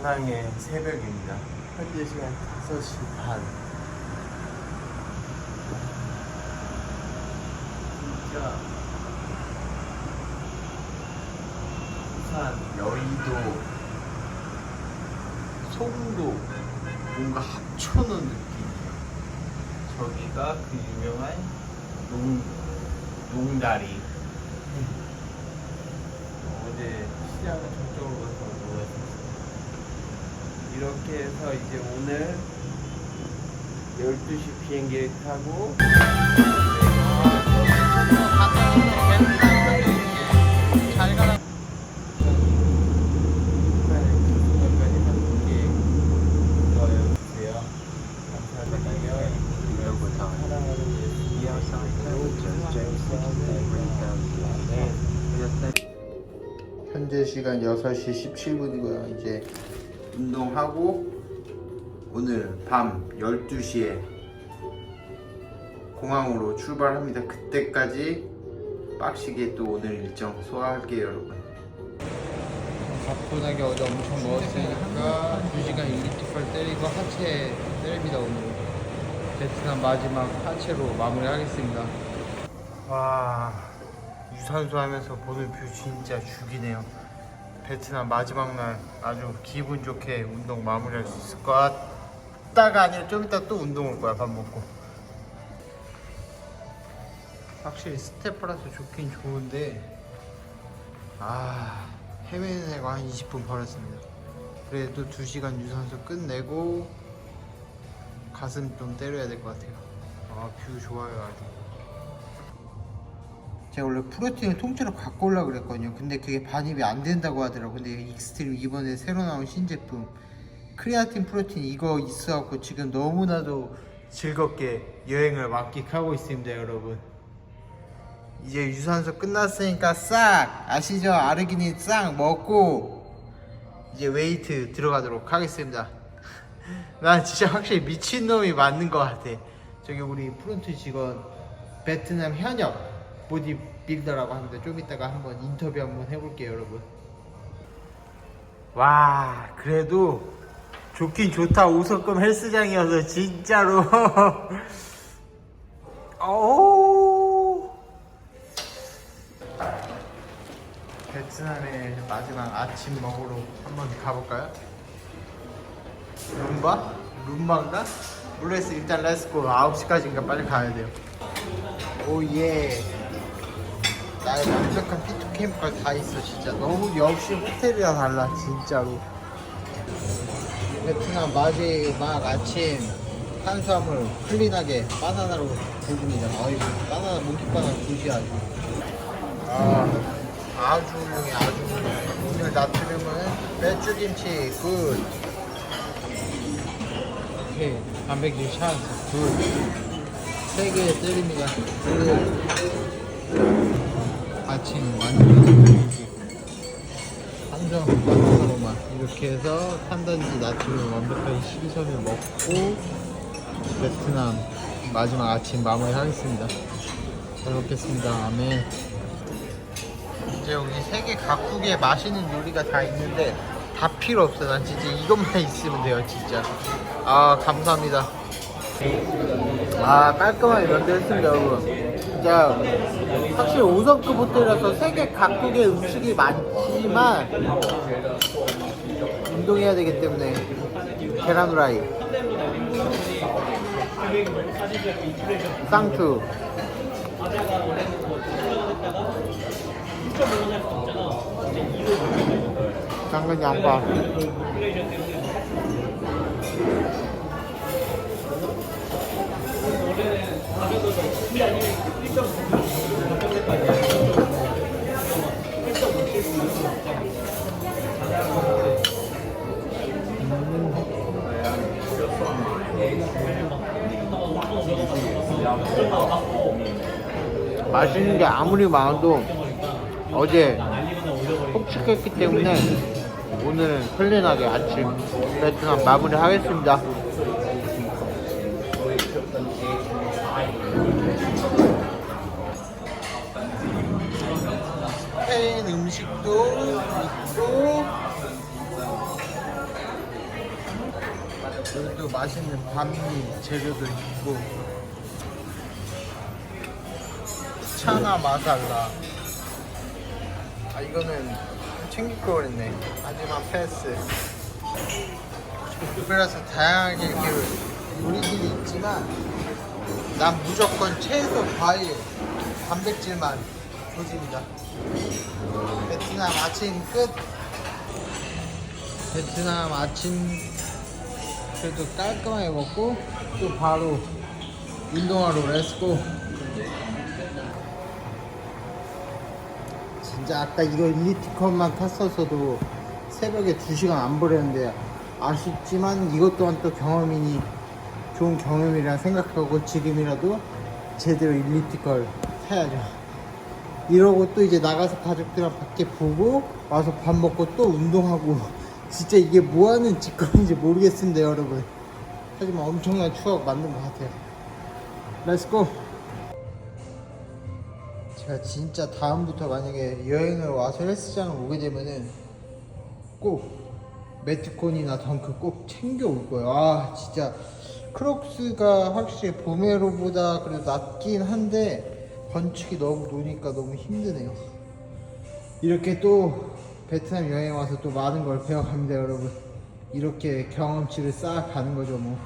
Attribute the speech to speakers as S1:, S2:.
S1: 다낭의 새벽입니다. 현재 시간 5시 반. 진짜 부산, 여의도, 송도 뭔가 합쳐놓은 느낌이에요. 저기가 그 유명한 농, 농다리. 어제 시장을 저쪽으로 가서. 이렇게 해서 이제 오늘 12시 비행기를 타고. 현재 시간 6시 17분이고요. 이제 운동하고 오늘 밤 12시에 공항으로 출발합니다. 그때까지 빡시게 또 오늘 일정 소화할게요, 여러분.
S2: 가뿐하게 어제 엄청 먹었으니까 2시간 1리터를 때리고 하체 때립니다 오늘 베트남 마지막 하체로 마무리하겠습니다
S1: 와 유산소 하면서 보는 뷰 진짜 죽이네요. 베트남 마지막 날 아주 기분 좋게 운동 마무리할 수 있을 것 같다가 아니라 좀 이따 또 운동 올 거야 밥 먹고. 확실히 스테플라서 좋긴 좋은데 아 해외여행 한 20분 벌었습니다. 그래도 2시간 유산소 끝내고 가슴 좀 때려야 될 것 같아요. 아 뷰 좋아요 아주. 제가 원래 프로틴을 통째로 갖고 오려고 그랬거든요. 근데 그게 반입이 안 된다고 하더라고. 근데 익스트림 이번에 새로 나온 신제품 크리아틴 프로틴 이거 있어갖고 지금 너무나도 즐겁게 여행을 만끽하고 있습니다, 여러분. 이제 유산소 끝났으니까 싹 아시죠? 아르기닌 싹 먹고 이제 웨이트 들어가도록 하겠습니다. 난 진짜 확실히 미친놈이 맞는 것 같아. 저기 우리 프론트 직원 베트남 현역 보디빌더라고 하는데 좀 이따가 한번 인터뷰 한번 해볼게요 여러분. 와 그래도 좋긴 좋다. 오석금 헬스장이어서 진짜로. 오 베트남의 마지막 아침 먹으러 한번 가볼까요? 룸바? 룸바인가? 모르겠어 일단 렛츠고. 9시까지인가 빨리 가야 돼요. 오예 나의 완벽한 피트 캠프가 다 있어 진짜. 너무 역시 호텔이랑 달라 진짜로. 베트남 마지 막 아침 탄수화물 클린하게 바나나로 부릅니다 어이구 바나나 몽키 바나나 굿이야 아주 아 아주 훌륭해 아주 훌륭해. 오늘 나트륨은 배추김치 굿. 오케이 단백질 찬스 굿세 개 때립니다. 굿 아침 완전 한정 바나나로만 이렇게 해서 탄단지 나트륨 완벽하게 식이섬유 먹고 베트남 마지막 아침 마무리 하겠습니다. 잘 먹겠습니다. 아멘. 이제 여기 세계 각국의 맛있는 요리가 다 있는데 다 필요 없어. 난 진짜 이것만 있으면 돼요 진짜. 아 감사합니다 아 깔끔하게 면도했습니다 여러분. 진짜 확실히 5성급 호텔이라서 세계 각국의 음식이 많지만 운동해야 되기 때문에 계란 후라이 쌍추. 당근 양파 맛있는 게 아무리 많아도 어제 폭식했기 때문에 오늘은 클린하게 아침 베트남 마무리 하겠습니다. 스페인 음식도 있고 여기도 맛있는 반미 재료도 있고 차나 마살라. 아 이거는 챙길 걸 그랬네. 하지만 패스. 그래서 다양하게 이렇게 요리들이 있지만 난 무조건 채소, 과일, 단백질만 조집니다. 베트남 아침 끝. 베트남 아침 그래도 깔끔하게 먹고 또 바로 운동하러 렛츠고 진짜 아까 이거 일리티컷만 탔었어도 새벽에 2시간 안 보냈는데 아쉽지만 이것 또한 또 경험이니 좋은 경험이라 생각하고 지금이라도 제대로 일리티컷 타야죠. 이러고 또 이제 나가서 가족들이랑 밖에 보고 와서 밥 먹고 또 운동하고 진짜 이게 뭐하는 짓거리인지 모르겠습니다 여러분. 하지만 엄청난 추억 만든 것 같아요. 렛츠고 진짜 다음부터 만약에 여행을 와서 헬스장을 오게 되면은 꼭 매트콘이나 덩크 꼭 챙겨 올 거예요. 아 진짜. 크록스가 확실히 보메로보다 그래도 낫긴 한데 건축이 너무 노니까 너무 힘드네요. 이렇게 또 베트남 여행 와서 또 많은 걸 배워갑니다 여러분. 이렇게 경험치를 쌓아가는 거죠 뭐